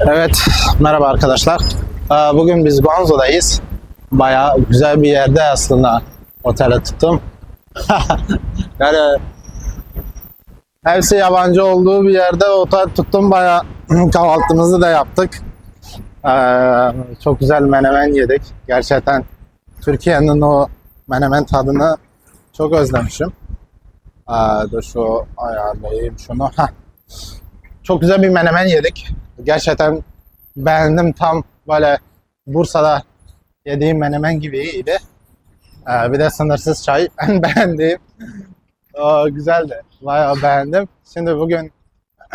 Evet, merhaba arkadaşlar. Ee, Bugün biz Guangzhou'dayız. Bayağı güzel bir yerde aslında otele tuttum. yani hepsi yabancı olduğu bir yerde otel tuttum. Bayağı kahvaltımızı da yaptık. Ee, Çok güzel menemen yedik. Gerçekten Türkiye'nin o menemen tadını çok özlemişim. Ee, Dur şu ayarlayayım şunu. Çok güzel bir menemen yedik. Gerçekten beğendim. Tam böyle Bursa'da yediğim menemen gibiydi. Ee, bir de sınırsız çay en beğendiğim. O, güzeldi. Bayağı beğendim. Şimdi bugün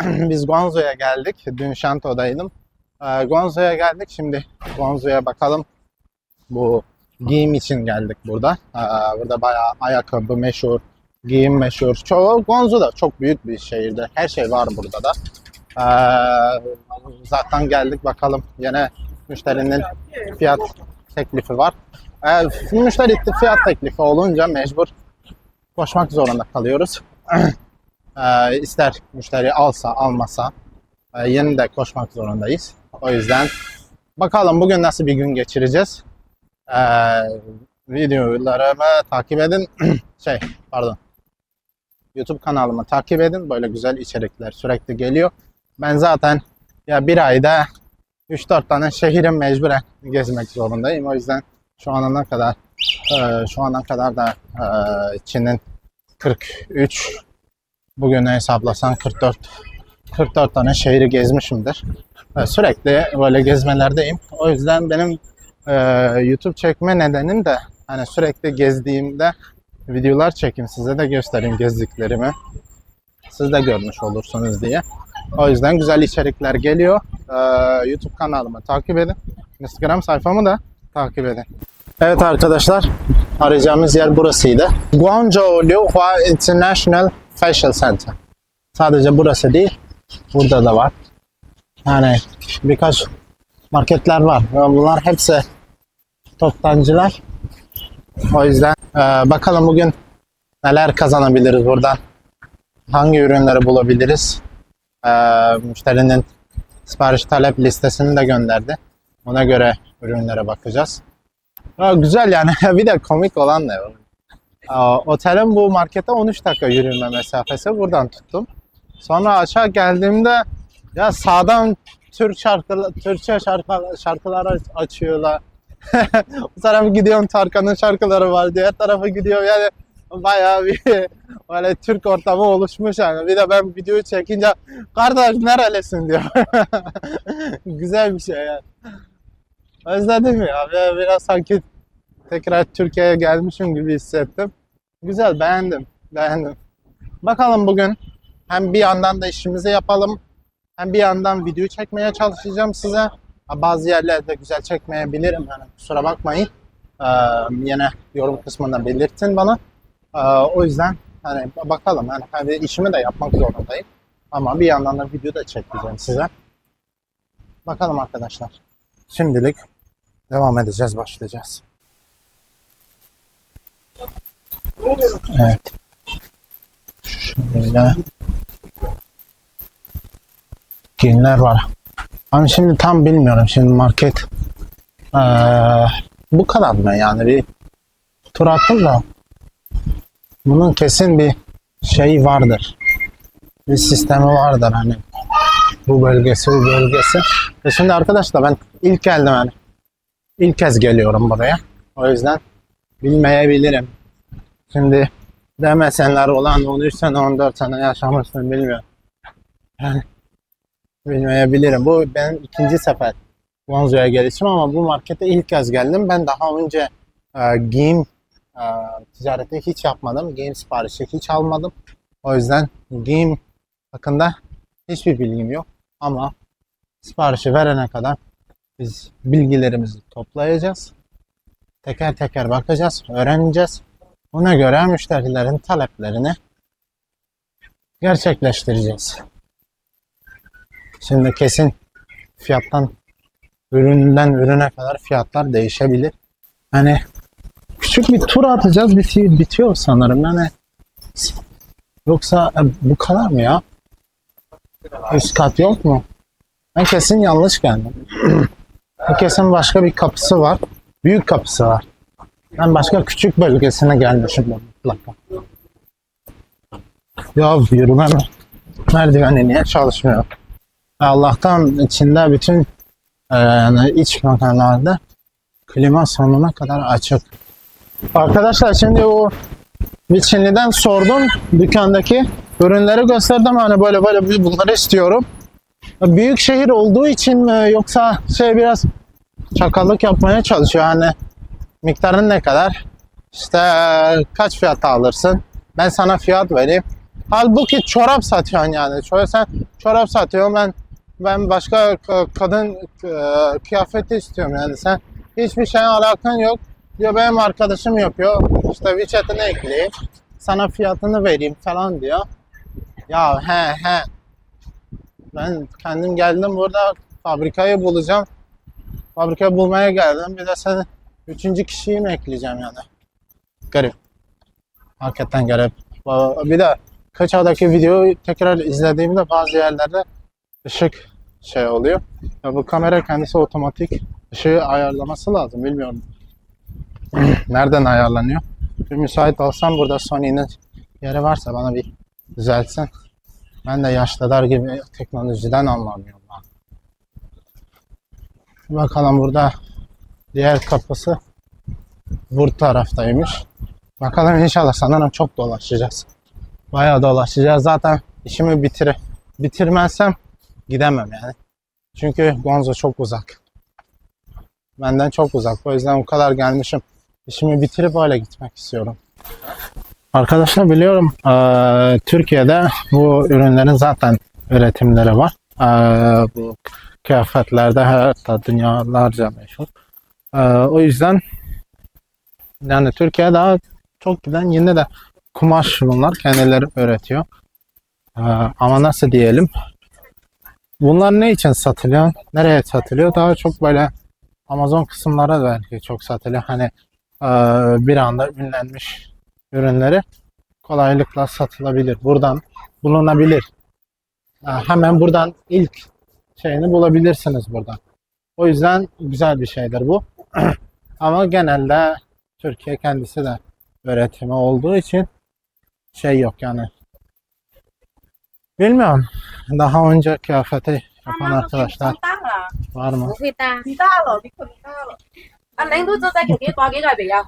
biz Guangzhou'ya geldik. Dün Shanto'daydım. Ee, Guangzhou'ya geldik. Şimdi Guangzhou'ya bakalım. Bu giyim için geldik burada. Ee, burada bayağı ayakkabı meşhur, giyim meşhur. Çoğu Guangzhou'da çok büyük bir şehirde. Her şey var burada da. Ee, zaten geldik bakalım. Yine müşterinin fiyat teklifi var. Ee, müşteri fiyat teklifi olunca mecbur koşmak zorunda kalıyoruz. ee, ister müşteri alsa almasa e, yine de koşmak zorundayız. O yüzden bakalım bugün nasıl bir gün geçireceğiz. Ee, videolarımı takip edin. şey pardon. YouTube kanalımı takip edin. Böyle güzel içerikler sürekli geliyor. Ben zaten ya bir ayda 3-4 tane şehrin mecburen gezmek zorundayım. O yüzden şu ana kadar e, şu ana kadar da e, Çin'in 43 bugün hesaplasan 44 44 tane şehri gezmişimdir. E, sürekli böyle gezmelerdeyim. O yüzden benim e, YouTube çekme nedenim de hani sürekli gezdiğimde videolar çekeyim size de göstereyim gezdiklerimi. Siz de görmüş olursunuz diye. O yüzden güzel içerikler geliyor. Ee, YouTube kanalımı takip edin. Instagram sayfamı da takip edin. Evet arkadaşlar, arayacağımız yer burasıydı. Guangzhou Liuhua International Fashion Center. Sadece burası değil, burada da var. Yani birkaç marketler var. Ve Bunlar hepsi toptancılar. O yüzden e, bakalım bugün neler kazanabiliriz buradan. Hangi ürünleri bulabiliriz? Ee, müşterinin sipariş talep listesini de gönderdi. Ona göre ürünlere bakacağız. Aa, güzel yani bir de komik olan ne? Otelin bu markete 13 dakika yürüme mesafesi buradan tuttum. Sonra aşağı geldiğimde ya sağdan Türk şarkı, Türkçe şarkı, şarkılar aç- açıyorlar. bu tarafa gidiyorum Tarkan'ın şarkıları var. Diğer tarafa gidiyor yani bayağı bir böyle Türk ortamı oluşmuş yani. Bir de ben videoyu çekince kardeş nerelisin diyor. Güzel bir şey yani. Özledim ya. Bir- Biraz sanki tekrar Türkiye'ye gelmişim gibi hissettim. Güzel beğendim. Beğendim. Bakalım bugün hem bir yandan da işimizi yapalım hem bir yandan video çekmeye çalışacağım size. Bazı yerlerde güzel çekmeyebilirim yani kusura bakmayın. Ee, yine yorum kısmında belirtin bana. Ee, o yüzden hani bakalım yani hani işimi de yapmak zorundayım. Ama bir yandan da video da çekeceğim size. Bakalım arkadaşlar. Şimdilik devam edeceğiz, başlayacağız. Evet. Şöyle. Günler var. Ama şimdi tam bilmiyorum. Şimdi market ee, bu kadar mı yani bir tur attım da bunun kesin bir şey vardır. Bir sistemi vardır hani. Bu bölgesi, bu bölgesi. E şimdi arkadaşlar ben ilk geldim hani. İlk kez geliyorum buraya. O yüzden bilmeyebilirim. Şimdi demesenler olan 13 sene 14 sene yaşamışsın bilmiyorum. Yani bilmeyebilirim. Bu benim ikinci sefer Guangzhou'ya gelişim ama bu markete ilk kez geldim. Ben daha önce e, giyim e, ticareti hiç yapmadım. Giyim siparişi hiç almadım. O yüzden giyim hakkında hiçbir bilgim yok. Ama siparişi verene kadar biz bilgilerimizi toplayacağız. Teker teker bakacağız, öğreneceğiz. Ona göre müşterilerin taleplerini gerçekleştireceğiz. Şimdi kesin fiyattan üründen ürüne kadar fiyatlar değişebilir. Hani küçük bir tur atacağız bitiyor, bitiyor sanırım. Yani yoksa e, bu kadar mı ya? Üst kat yok mu? Ben kesin yanlış geldim. kesin başka bir kapısı var. Büyük kapısı var. Ben başka küçük bölgesine gelmişim mutlaka. Ya yürüme merdiveni niye çalışmıyor? Allah'tan içinde bütün e, yani iç mekanlarda klima sonuna kadar açık. Arkadaşlar şimdi o bir Çinli'den sordum dükkandaki ürünleri gösterdim hani böyle böyle bunları istiyorum. Büyük şehir olduğu için mi yoksa şey biraz çakallık yapmaya çalışıyor hani miktarın ne kadar? İşte kaç fiyata alırsın? Ben sana fiyat vereyim. Halbuki çorap satıyorsun yani. Şöyle sen çorap satıyorsun ben ben başka kadın e, kıyafeti istiyorum yani sen hiçbir şeye alakan yok. Diyor benim arkadaşım yapıyor. İşte WeChat'ini ekleyeyim. Sana fiyatını vereyim falan diyor. Ya he he. Ben kendim geldim burada fabrikayı bulacağım. Fabrikayı bulmaya geldim. Bir de sen üçüncü kişiyi mi ekleyeceğim yani? Garip. Hakikaten garip. Bir de Kaçağ'daki videoyu tekrar izlediğimde bazı yerlerde ışık şey oluyor. Ya bu kamera kendisi otomatik ışığı ayarlaması lazım. Bilmiyorum. Nereden ayarlanıyor? Bir müsait olsam burada Sony'nin yeri varsa bana bir düzeltsin. Ben de yaşlılar gibi teknolojiden anlamıyorum. ben. Bakalım burada diğer kapısı bu taraftaymış. Bakalım inşallah sanırım çok dolaşacağız. Bayağı dolaşacağız. Zaten işimi bitir bitirmezsem gidemem yani. Çünkü Gonzo çok uzak. Benden çok uzak. O yüzden o kadar gelmişim. İşimi bitirip öyle gitmek istiyorum. Arkadaşlar biliyorum eee, Türkiye'de bu ürünlerin zaten üretimleri var. Eee, bu kıyafetlerde hatta dünyalarca meşhur. Eee, o yüzden yani Türkiye daha çok giden yine de kumaş bunlar kendileri üretiyor. Eee, ama nasıl diyelim? Bunlar ne için satılıyor? Nereye satılıyor? Daha çok böyle Amazon kısımlara belki çok satılıyor. Hani bir anda ünlenmiş ürünleri kolaylıkla satılabilir. Buradan bulunabilir. Ha, hemen buradan ilk şeyini bulabilirsiniz buradan. O yüzden güzel bir şeydir bu. Ama genelde Türkiye kendisi de üretimi olduğu için şey yok yani. Bilmiyorum. Daha önce kıyafeti yapan arkadaşlar var mı? 阿玲都做在自己挂几个鼻呀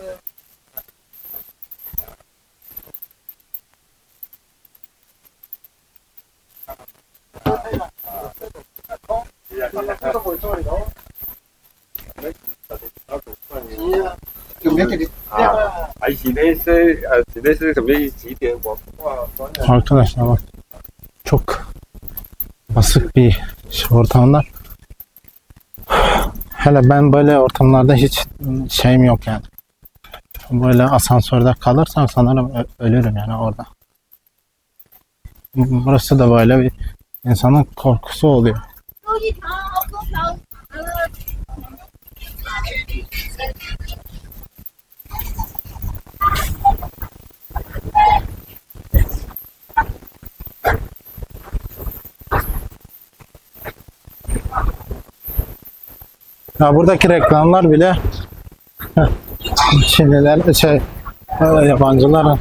嗯。啊，是那些，呃，是那些什么几点？我我，好，再来，再来，choke。Basık bir ortamlar. Hele ben böyle ortamlarda hiç şeyim yok yani. Böyle asansörde kalırsam sanırım ölürüm yani orada. Burası da böyle bir insanın korkusu oluyor. Ya buradaki reklamlar bile Çinliler şey e, yabancıların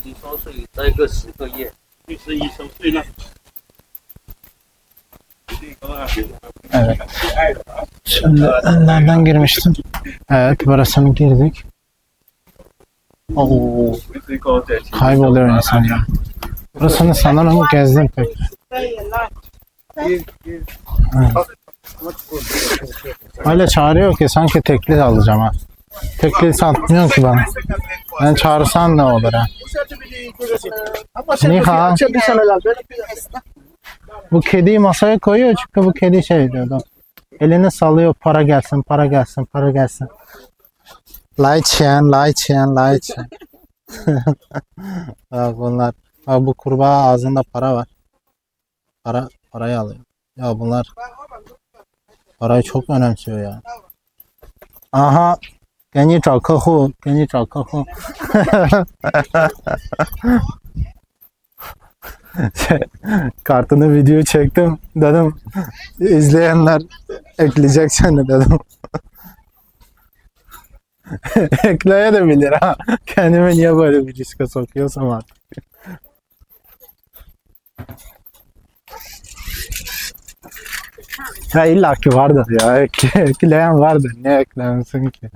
级收税再一个十个月， 六十一收税呢。 Evet. Şimdi nereden girmiştim? Evet burasını girdik. Oo, 就是一个在 kayboluyor insan ya. Burasını sanırım gezdim pek. Öyle çağırıyor ki sanki teklif alacağım ha. Teklif satmıyor ki bana. Ben çağırsan ne olur ha? 你好，Bu kediyi masaya koyuyor çünkü bu kedi şey diyordu. Elini sallıyor para gelsin para gelsin para gelsin. Lai Qian, Lai Qian, Lai Qian. Bak bunlar. Bak bu kurbağa ağzında para var. Para, parayı alıyor. Ya bunlar parayı çok önemsiyor ya. Aha. 给你找客户，给你找客户。Şey, kartını video çektim dedim izleyenler ekleyecek seni dedim. Ekleye de bilir ha. Kendimi niye böyle bir riske sokuyorsam artık. Ya illa ki vardır ya. Ekle- ekleyen vardır. Niye eklemesin ki?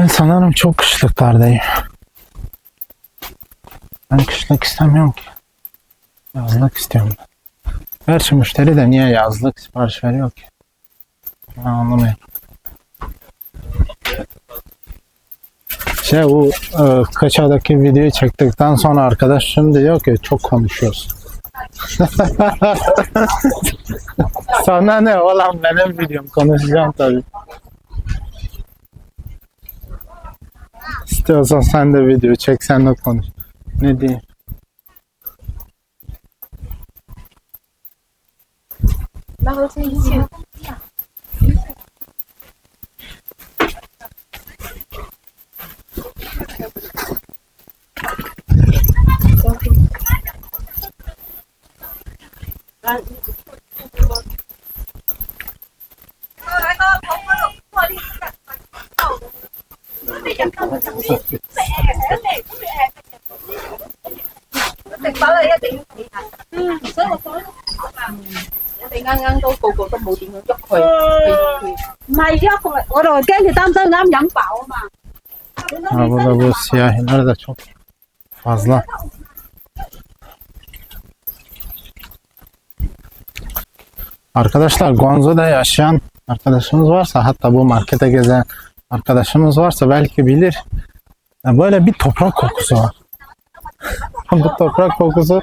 Ben sanırım çok kışlıklardayım. Ben kışlık istemiyorum ki. Yazlık istiyorum ben. Gerçi müşteri de niye yazlık sipariş veriyor ki? Ben anlamıyorum. Şey bu e, Kaça'daki videoyu çektikten sonra arkadaş şimdi diyor ki çok konuşuyorsun. Sana ne olan benim videom konuşacağım tabii. İstiyorsan sen de video çek sen de konuş. Ne diyeyim? Xinh Ha, burada bu siyahiler de çok fazla. Arkadaşlar Guangzhou'da yaşayan arkadaşımız varsa hatta bu markete gezen arkadaşımız varsa belki bilir. Böyle bir toprak kokusu var. bu toprak kokusu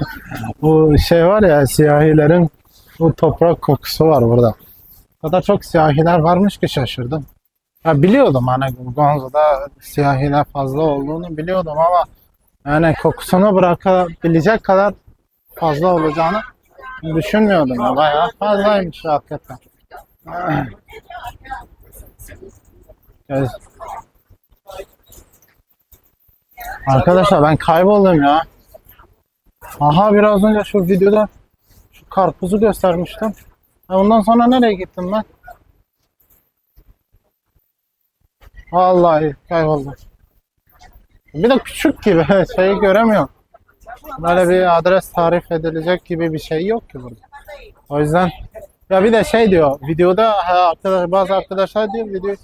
bu şey var ya siyahilerin bu toprak kokusu var burada. O kadar çok siyahiler varmış ki şaşırdım. Ya biliyordum hani Guangzhou'da siyahiler fazla olduğunu biliyordum ama yani kokusunu bırakabilecek kadar fazla olacağını düşünmüyordum. Ya. Bayağı fazlaymış hakikaten. Evet. Arkadaşlar ben kayboldum ya. Aha biraz önce şu videoda şu karpuzu göstermiştim. Ya Ondan sonra nereye gittim ben? Vallahi kayboldum. Bir de küçük gibi şeyi göremiyorum. Böyle bir adres tarif edilecek gibi bir şey yok ki burada. O yüzden ya bir de şey diyor videoda ha, arkadaş, bazı arkadaşlar diyor video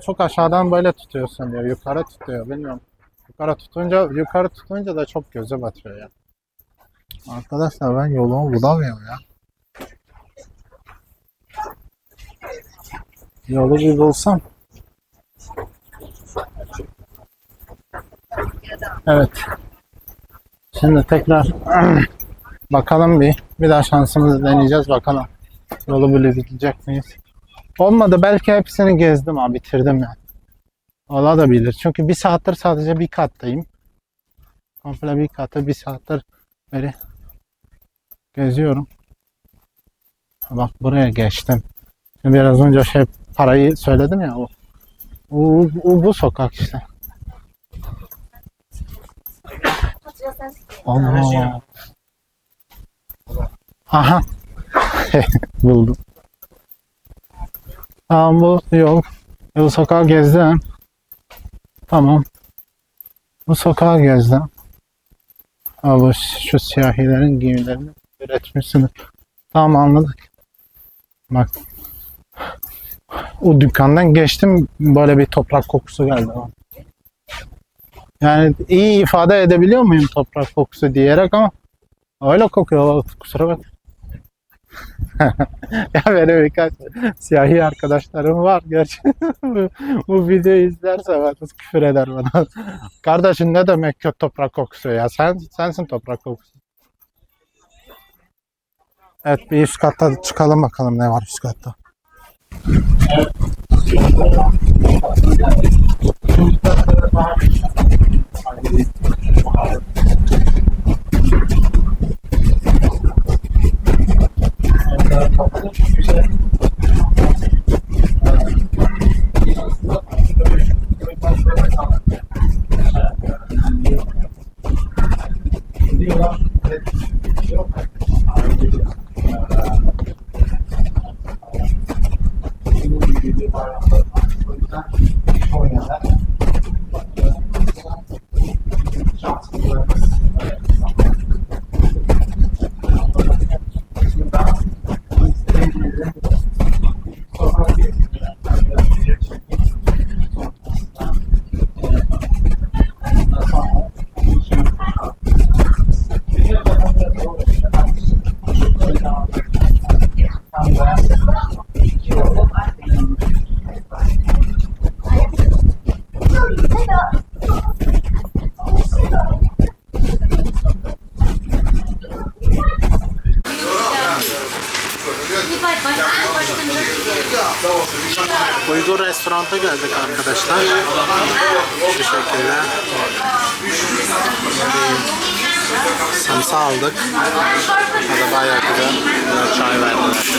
çok aşağıdan böyle tutuyorsun diyor. Yukarı tutuyor bilmiyorum. Yukarı tutunca yukarı tutunca da çok göze batıyor ya. Arkadaşlar ben yolumu bulamıyorum ya. Yolu bir bulsam. Evet. Şimdi tekrar bakalım bir. Bir daha şansımızı deneyeceğiz bakalım. Yolu bulabilecek miyiz? Olmadı belki hepsini gezdim ha bitirdim yani. Ola da bilir. Çünkü bir saattir sadece bir kattayım. Komple bir katı bir saattir beri geziyorum. Bak buraya geçtim. Şimdi biraz önce şey parayı söyledim ya o. O, o bu sokak işte. Allah. Aha. Buldum. Tamam bu yol. Bu sokağı gezdim. Tamam. Bu sokağı gezdim. Ha, şu siyahilerin giyimlerini üretmişsiniz. Tamam anladık. Bak. O dükkandan geçtim böyle bir toprak kokusu geldi. Yani iyi ifade edebiliyor muyum toprak kokusu diyerek ama öyle kokuyor kusura bak. ya benim birkaç siyahi arkadaşlarım var. Gerçi bu, bu videoyu izlerse bana küfür eder bana. Kardeşim ne demek kötü toprak kokusu ya? Sen sensin toprak kokusu. Evet bir üst katta çıkalım bakalım ne var üst katta. Geldik arkadaşlar. Şu şekilde. Samsa aldık. Tadı bayağı güzel. Çay verdiler.